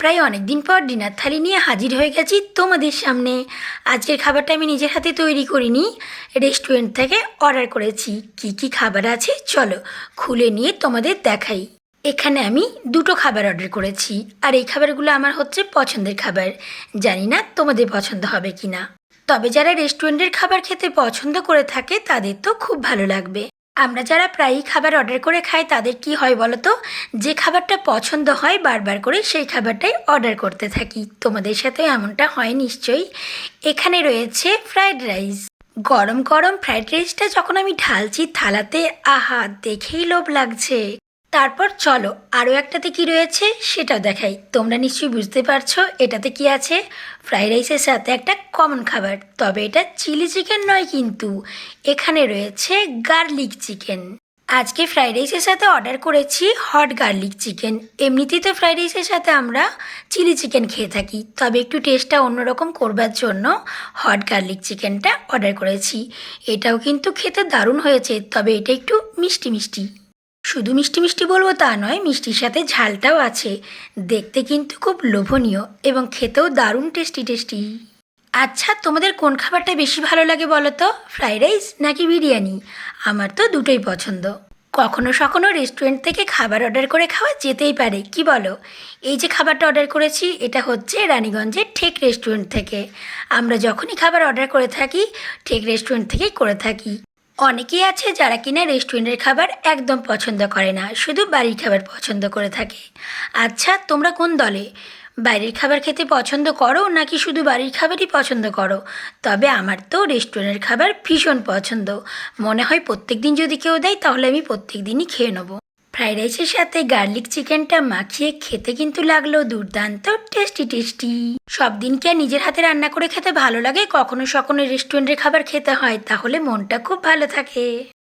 প্রায় অনেক দিন পর ডিনার থালি নিয়ে হাজির হয়ে গেছি তোমাদের সামনে। আজকের খাবারটা আমি নিজের হাতে তৈরি করিনি রেস্টুরেন্ট থেকে অর্ডার করেছি। কি কি খাবার আছে চলো খুলে নিয়ে তোমাদের দেখাই। এখানে আমি দুটো খাবার অর্ডার করেছি, আর এই খাবারগুলো আমার হচ্ছে পছন্দের খাবার। জানি না তোমাদের পছন্দ হবে কি না তবে যারা রেস্টুরেন্টের খাবার খেতে পছন্দ করে থাকে তাদের তো খুব ভালো লাগবে। আমরা যারা প্রায়ই খাবার অর্ডার করে খাই, তাদের কি হয় বলো তো যে খাবারটা পছন্দ হয়, বারবার করে সেই খাবারটাই অর্ডার করতে থাকি। তোমাদের সাথে এমনটা হয় নিশ্চয়ই। এখানে রয়েছে ফ্রাইড রাইস গরম গরম ফ্রাইড রাইসটা যখন আমি ঢালছি, থালাতে, আহা, দেখেই লোভ লাগছে। তারপর চলো আরও একটাতে কি রয়েছে সেটাও দেখাই। তোমরা নিশ্চয়ই বুঝতে পারছ এটাতে কি আছে? ফ্রাইড রাইসের সাথে একটা কমন খাবার, তবে এটা চিলি চিকেন নয় কিন্তু। এখানে রয়েছে গার্লিক চিকেন। আজকে ফ্রাইড রাইসের সাথে অর্ডার করেছি হট গার্লিক চিকেন। এমনিতেই তো ফ্রাইড রাইসের সাথে আমরা চিলি চিকেন খেয়ে থাকি, তবে একটু টেস্টটা অন্যরকম করবার জন্য হট গার্লিক চিকেনটা অর্ডার করেছি। এটাও কিন্তু খেতে দারুণ হয়েছে, তবে এটা একটু মিষ্টি মিষ্টি। শুধু মিষ্টি মিষ্টি বলব তা নয়, মিষ্টির সাথে ঝালটাও আছে। দেখতে কিন্তু খুব লোভনীয় এবং খেতেও দারুণ টেস্টি টেস্টি আচ্ছা তোমাদের কোন খাবারটা বেশি ভালো লাগে বলো তো? ফ্রাইড রাইস নাকি বিরিয়ানি? আমার তো দুটোই পছন্দ। কখনো সখনো রেস্টুরেন্ট থেকে খাবার অর্ডার করে খাওয়া যেতেই পারে, কি বলো? এই যে খাবারটা অর্ডার করেছি, এটা হচ্ছে রানীগঞ্জের ঠেক রেস্টুরেন্ট থেকে। আমরা যখনই খাবার অর্ডার করে থাকি, ঠেক রেস্টুরেন্ট থেকেই করে থাকি। অনেকেই আছে যারা কিনা রেস্টুরেন্টের খাবার একদম পছন্দ করে না, শুধু বাড়ির খাবার পছন্দ করে থাকে। আচ্ছা তোমরা কোন দলে? বাইরের খাবার খেতে পছন্দ করো নাকি শুধু বাড়ির খাবারই পছন্দ করো? তবে আমার তো রেস্টুরেন্টের খাবার ভীষণ পছন্দ। মনে হয় প্রত্যেক দিন যদি কেউ দেয় তাহলে আমি প্রত্যেক দিনই খেয়ে নেব। ফ্রাইড রাইসের সাথে গার্লিক চিকেনটা মাখিয়ে খেতে কিন্তু লাগল দুর্দান্ত টেস্টি টেস্টি। সব দিনকে আর নিজের হাতে রান্না করে খেতে ভালো লাগে? কখনো সকনো রেস্টুরেন্টের খাবার খেতে হয়, তাহলে মনটা খুব ভালো থাকে।